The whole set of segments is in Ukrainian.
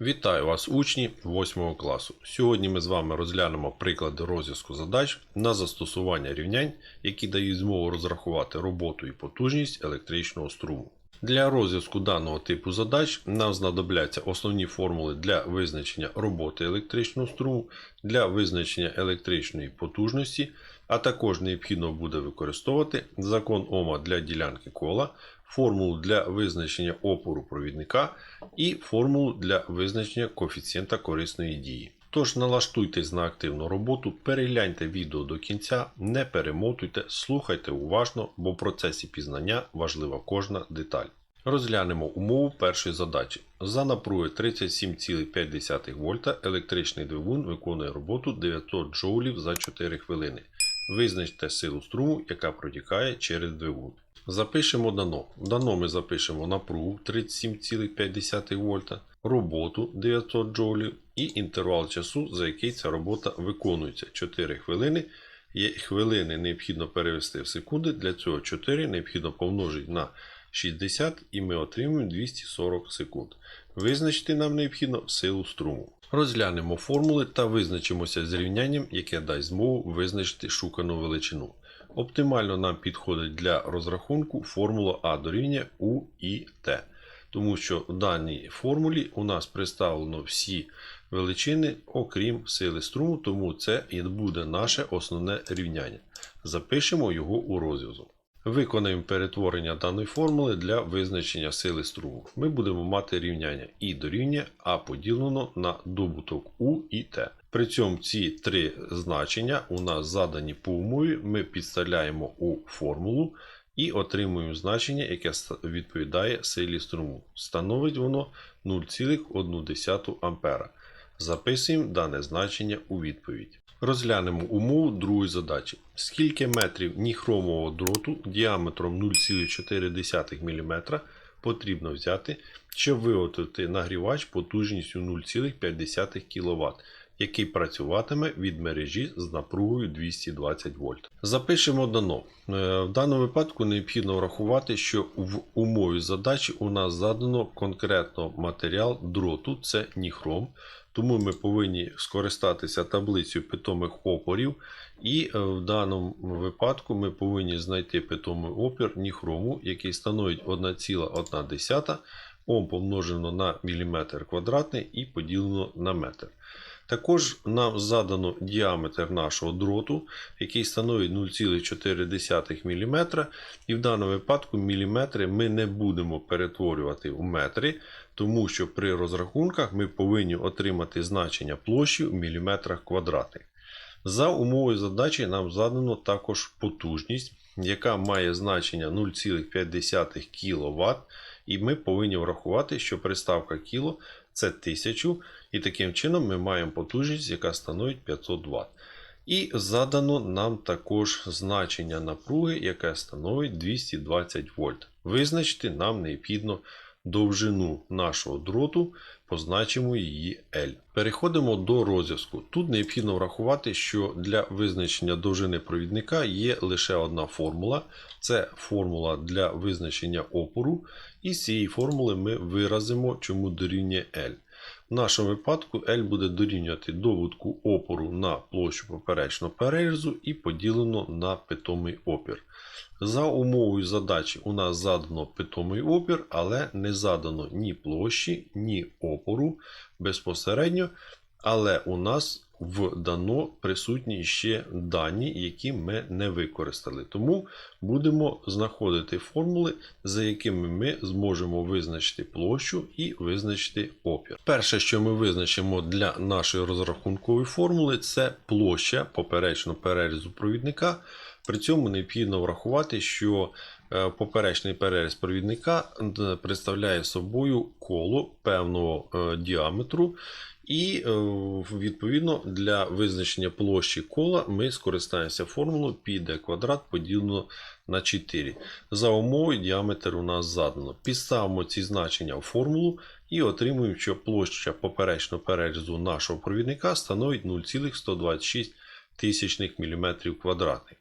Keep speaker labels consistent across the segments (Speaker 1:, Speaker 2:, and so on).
Speaker 1: Вітаю вас, учні 8 класу. Сьогодні ми з вами розглянемо приклади розв'язку задач на застосування рівнянь, які дають змогу розрахувати роботу і потужність електричного струму. Для розв'язку даного типу задач нам знадобляться основні формули для визначення роботи електричного струму, для визначення електричної потужності, а також необхідно буде використовувати закон Ома для ділянки кола, формулу для визначення опору провідника і формулу для визначення коефіцієнта корисної дії. Тож налаштуйтесь на активну роботу, перегляньте відео до кінця, не перемотуйте, слухайте уважно, бо в процесі пізнання важлива кожна деталь. Розглянемо умову першої задачі. За напруги 37,5 вольта електричний двигун виконує роботу 900 джоулів за 4 хвилини. Визначте силу струму, яка протікає через двигун. Запишемо дано. Дано ми запишемо напругу 37,5 вольта, роботу 900 джоулів і інтервал часу, за який ця робота виконується 4 хвилини. Є хвилини необхідно перевести в секунди. Для цього 4 необхідно помножити на 60 і ми отримуємо 240 секунд. Визначити нам необхідно силу струму. Розглянемо формули та визначимося з рівнянням, яке дасть змогу визначити шукану величину. Оптимально нам підходить для розрахунку формула А дорівнює У і Т. Тому що в даній формулі у нас представлено всі величини, окрім сили струму, тому це і буде наше основне рівняння. Запишемо його у розв'язок. Виконаємо перетворення даної формули для визначення сили струму. Ми будемо мати рівняння І дорівнює А поділено на добуток У і Т. При цьому ці три значення у нас задані по умові, ми підставляємо у формулу і отримуємо значення, яке відповідає силі струму. Становить воно 0,1 А. Записуємо дане значення у відповідь. Розглянемо умову другої задачі. Скільки метрів ніхромового дроту діаметром 0,4 мм потрібно взяти, щоб виготовити нагрівач потужністю 0,5 кВт, який працюватиме від мережі з напругою 220 вольт. Запишемо дано. Е, В даному випадку необхідно врахувати, що в умові задачі у нас задано конкретно матеріал дроту, це ніхром. Тому ми повинні скористатися таблицею питомих опорів, і е, в даному випадку ми повинні знайти питомий опір ніхрому, який становить 1,1 Ом помножено на міліметр квадратний і поділено на метр. Також нам задано діаметр нашого дроту, який становить 0,4 мм. І в даному випадку міліметри ми не будемо перетворювати в метри, тому що при розрахунках ми повинні отримати значення площі в міліметрах квадратних. За умовою задачі нам задано також потужність, яка має значення 0,5 кВт. І ми повинні врахувати, що приставка кіло це 1000, і таким чином ми маємо потужність, яка становить 500 Вт. І задано нам також значення напруги, яке становить 220 вольт. Визначити нам необхідно довжину нашого дроту, позначимо її L. Переходимо до розв'язку. Тут необхідно врахувати, що для визначення довжини провідника є лише одна формула. Це формула для визначення опору. І з цієї формули ми виразимо, чому дорівнює L. В нашому випадку L буде дорівнювати доводку опору на площу поперечного перерізу і поділено на питомий опір. За умовою задачі у нас задано питомий опір, але не задано ні площі, ні опору безпосередньо. Але у нас в дано присутні ще дані, які ми не використали. Тому будемо знаходити формули, за якими ми зможемо визначити площу і визначити опір. Перше, що ми визначимо для нашої розрахункової формули, це площа поперечного перерізу провідника. При цьому необхідно врахувати, що поперечний переріз провідника е, представляє собою коло певного е, діаметру. І відповідно для визначення площі кола ми скористаємося формулою πd квадрат поділено на 4. За умовою діаметр у нас задано. Підставимо ці значення в формулу і отримуємо, що площа поперечного перерізу нашого провідника становить 0,126 тисячних мм квадратних.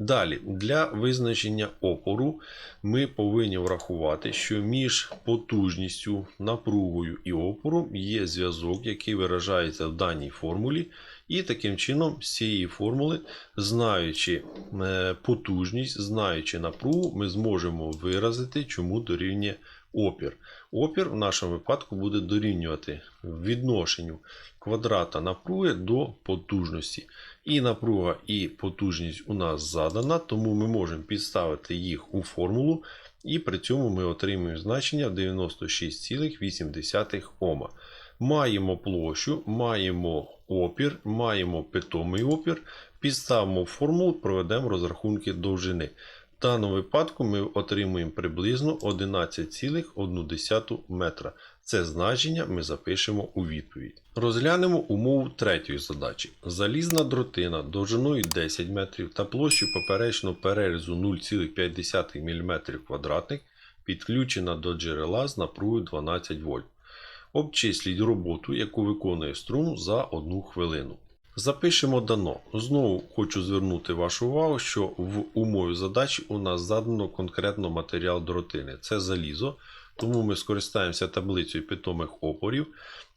Speaker 1: Далі, для визначення опору ми повинні врахувати, що між потужністю, напругою і опором є зв'язок, який виражається в даній формулі. І таким чином, з цієї формули, знаючи е, потужність, знаючи напругу, ми зможемо виразити, чому дорівнює опір. Опір в нашому випадку буде дорівнювати відношенню квадрата напруги до потужності. І напруга, і потужність у нас задана, тому ми можемо підставити їх у формулу, і при цьому ми отримуємо значення 96,8 Ома. Маємо площу, маємо опір, маємо питомий опір, підставимо формулу, проведемо розрахунки довжини. В даному випадку ми отримуємо приблизно 11,1 метра. Це значення ми запишемо у відповідь. Розглянемо умову третьої задачі. Залізна дротина довжиною 10 метрів та площею поперечного перерізу 0,5 мм квадратних підключена до джерела з напругою 12 вольт. Обчисліть роботу, яку виконує струм за 1 хвилину. Запишемо дано. Знову хочу звернути вашу увагу, що в умові задачі у нас задано конкретно матеріал дротини. Це залізо, тому ми скористаємося таблицею питомих опорів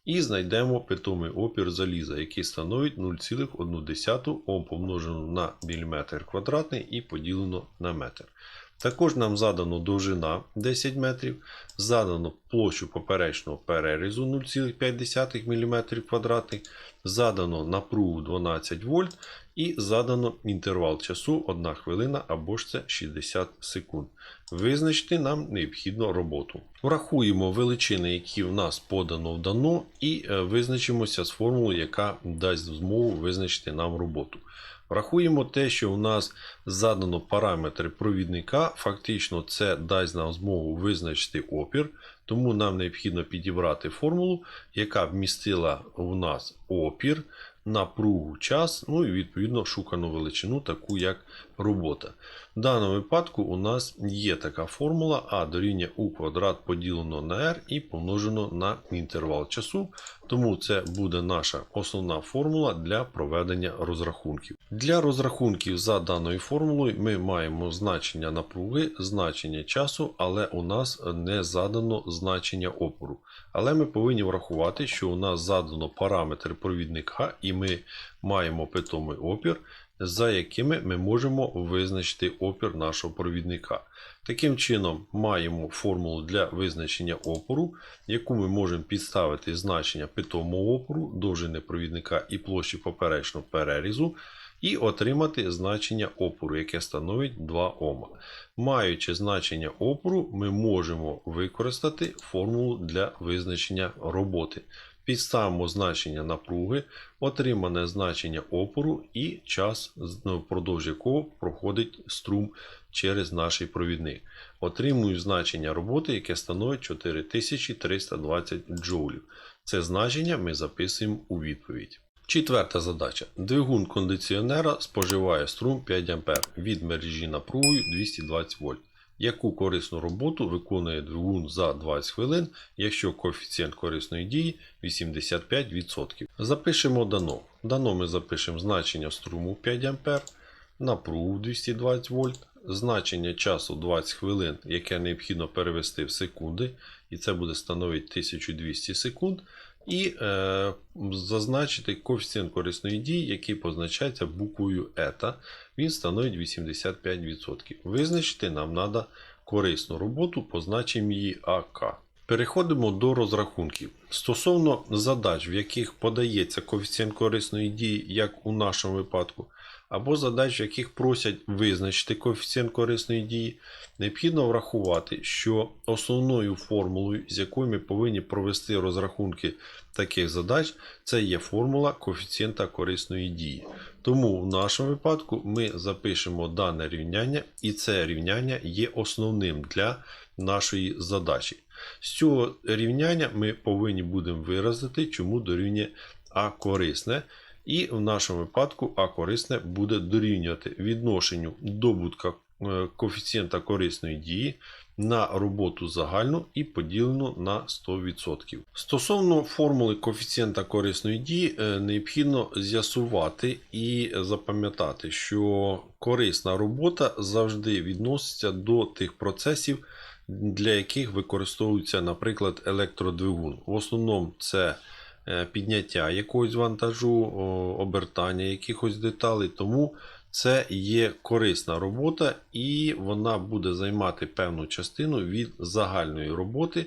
Speaker 1: і знайдемо питомий опір заліза, який становить 0,1 Ом помножено на міліметр квадратний і поділено на метр. Також нам задано довжина 10 метрів, задано площу поперечного перерізу 0,5 мм квадратних, задано напругу 12 вольт і задано інтервал часу 1 хвилина або ж це 60 секунд. Визначити нам необхідну роботу. Врахуємо величини, які в нас подано в дано, і е, визначимося з формулою, яка дасть змогу визначити нам роботу. Врахуємо те, що у нас задано параметри провідника, фактично це дасть нам змогу визначити опір, тому нам необхідно підібрати формулу, яка б містила у нас опір, напругу, час, ну і відповідно шукану величину, таку як робота. В даному випадку у нас є така формула А дорівнює У квадрат поділено на R і помножено на інтервал часу. Тому це буде наша основна формула для проведення розрахунків. Для розрахунків за даною формулою ми маємо значення напруги, значення часу, але у нас не задано значення опору. Але ми повинні врахувати, що у нас задано параметр провідника, і ми маємо питомий опір, за якими ми можемо визначити опір нашого провідника. Таким чином, маємо формулу для визначення опору, яку ми можемо підставити значення питомого опору, довжини провідника і площі поперечного перерізу, і отримати значення опору, яке становить 2 Ома. Маючи значення опору, ми можемо використати формулу для визначення роботи. Підставимо значення напруги, отримане значення опору і час, впродовж якого проходить струм через наш провідник. Отримую значення роботи, яке становить 4320 джоулів. Це значення ми записуємо у відповідь. Четверта задача. Двигун кондиціонера споживає струм 5 А від мережі напругою 220 В. Яку корисну роботу виконує двигун за 20 хвилин, якщо коефіцієнт корисної дії 85%. Запишемо дано. Дано ми запишемо значення струму 5 А, напругу 220 В, значення часу 20 хвилин, яке необхідно перевести в секунди, і це буде становити 1200 секунд. І е, зазначити коефіцієнт корисної дії, який позначається буквою ета. Він становить 85%. Визначити нам треба корисну роботу, позначимо її АК. Переходимо до розрахунків. Стосовно задач, в яких подається коефіцієнт корисної дії, як у нашому випадку, або задач, яких просять визначити коефіцієнт корисної дії, необхідно врахувати, що основною формулою, з якою ми повинні провести розрахунки таких задач, це є формула коефіцієнта корисної дії. Тому в нашому випадку ми запишемо дане рівняння, і це рівняння є основним для нашої задачі. З цього рівняння ми повинні будемо виразити, чому дорівнює А корисне. І в нашому випадку А корисне буде дорівнювати відношенню добутка е, коефіцієнта корисної дії, на роботу загальну і поділену на 100%. Стосовно формули коефіцієнта корисної дії, е, необхідно з'ясувати і запам'ятати, що корисна робота завжди відноситься до тих процесів, для яких використовується, наприклад, електродвигун. В основному це підняття якогось вантажу, обертання якихось деталей. Тому це є корисна робота, і вона буде займати певну частину від загальної роботи.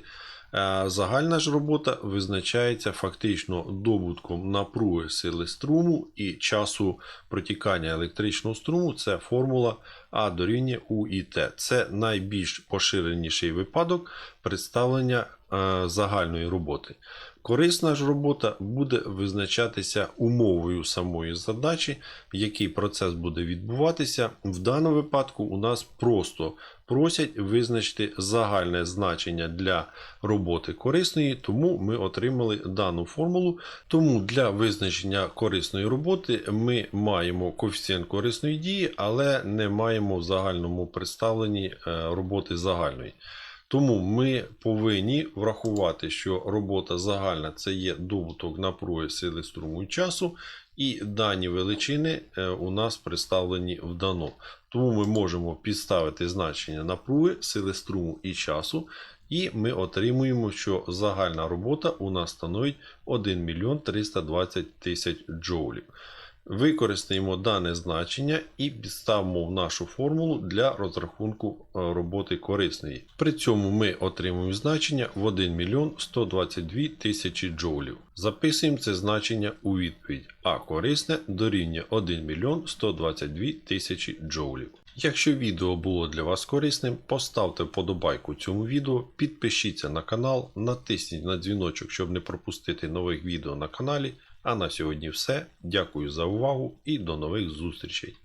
Speaker 1: Е, Загальна ж робота визначається фактично добутком напруги сили струму і часу протікання електричного струму. Це формула А дорівнює УІТ. Це найбільш поширеніший випадок представлення е, загальної роботи. Корисна ж робота буде визначатися умовою самої задачі, який процес буде відбуватися. В даному випадку у нас просто просять визначити загальне значення для роботи корисної, тому ми отримали дану формулу. Тому для визначення корисної роботи ми маємо коефіцієнт корисної дії, але не маємо в загальному представленні е, роботи загальної. Тому ми повинні врахувати, що робота загальна це є добуток напруги сили струму і часу, і дані величини е, у нас представлені в дано. Тому ми можемо підставити значення напруги, сили струму і часу, і ми отримуємо, що загальна робота у нас становить 1 мільйон 320 тисяч джоулів. Використаємо дане значення і підставимо в нашу формулу для розрахунку е, роботи корисної. При цьому ми отримуємо значення в 1 мільйон 122 тисячі джоулів. Записуємо це значення у відповідь, а корисне дорівнює 1 мільйон 122 тисячі джоулів. Якщо відео було для вас корисним, поставте вподобайку цьому відео, підпишіться на канал, натисніть на дзвіночок, щоб не пропустити нових відео на каналі. А на сьогодні все. Дякую за увагу і до нових зустрічей!